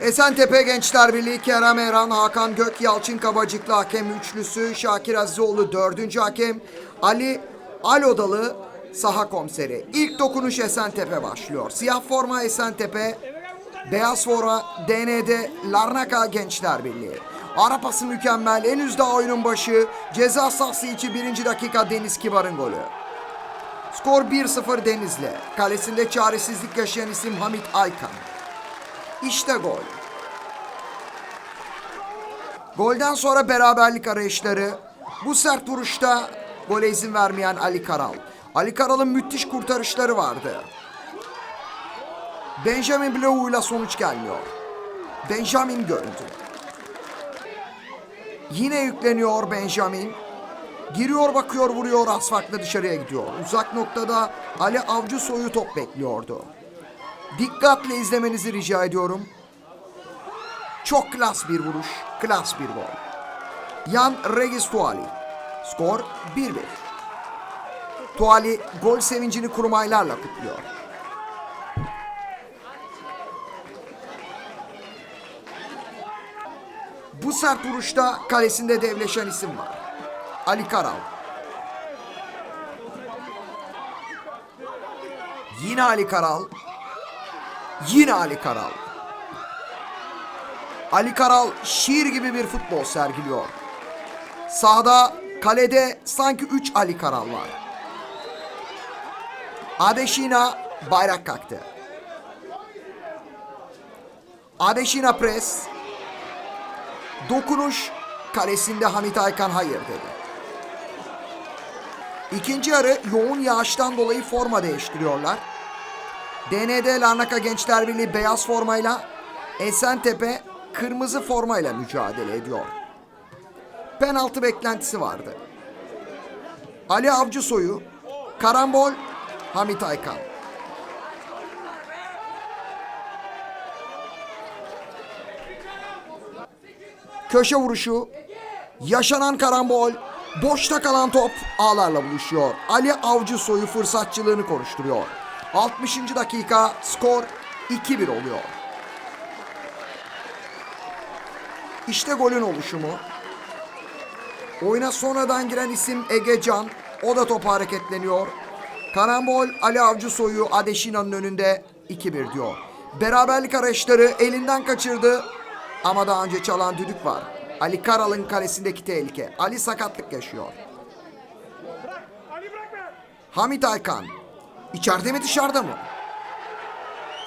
Esentepe Gençler Birliği Kerem Erhan, Hakan Gök, Yalçın Kabacıklı hakem üçlüsü, Şakir Azizoğlu dördüncü hakem, Ali Alodalı saha komiseri. İlk dokunuş Esentepe başlıyor. Siyah forma Esentepe, beyaz forma DND Larnaka Gençler Birliği. Ara pası mükemmel, henüz daha oyunun başı. Ceza sahası içi birinci dakika Deniz Kibar'ın golü. Skor 1-0 Denizli. Kalesinde çaresizlik yaşayan isim Hamit Aykan. İşte gol. Golden sonra beraberlik arayışları. Bu sert vuruşta gole izin vermeyen Ali Karal. Ali Karal'ın müthiş kurtarışları vardı. Benjamin Blau'yla sonuç gelmiyor. Benjamin görüntü. Yine yükleniyor Benjamin. Giriyor bakıyor vuruyor az farklı dışarıya gidiyor. Uzak noktada Ali Avcı soyu top bekliyordu. Dikkatle izlemenizi rica ediyorum. Çok klas bir vuruş, klas bir gol. Yan Regis Tuali. Skor 1-1. Tuali gol sevincini kurmaylarla kutluyor. Bu sert vuruşta kalesinde devleşen isim var. Ali Karal. Yine Ali Karal. Yine Ali Karal. Ali Karal şiir gibi bir futbol sergiliyor. Sahada kalede sanki 3 Ali Karal var. Adeşina bayrak kalktı. Adeşina pres. Dokunuş kalesinde Hamit Aykan hayır dedi. İkinci yarı yoğun yağıştan dolayı forma değiştiriyorlar. DND Larnaka Gençler Birliği beyaz formayla Esentepe kırmızı formayla mücadele ediyor. Penaltı beklentisi vardı. Ali Avcısoy'u, karambol Hamit Aykan. Köşe vuruşu, yaşanan karambol, boşta kalan top ağlarla buluşuyor. Ali Avcısoy'u fırsatçılığını konuşturuyor. 60. dakika skor 2-1 oluyor. İşte golün oluşumu. Oyuna sonradan giren isim Ege Can. O da topa hareketleniyor. Karambol Ali Avcısoy'u Adeşina'nın önünde 2-1 diyor. Beraberlik arayışları elinden kaçırdı. Ama daha önce çalan düdük var. Ali Karal'ın kalesindeki tehlike. Ali sakatlık yaşıyor. Hamit Aykan. İçeride mi dışarıda mı?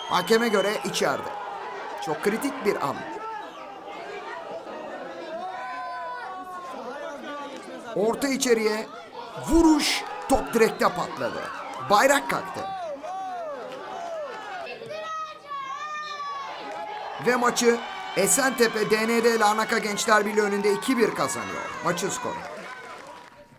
Hakeme göre içeride. Çok kritik bir an. Orta içeriye vuruş top direkte patladı. Bayrak kalktı. Ve maçı Esentepe DND Larnaka Gençler Birliği önünde 2-1 kazanıyor. Maçın skoru.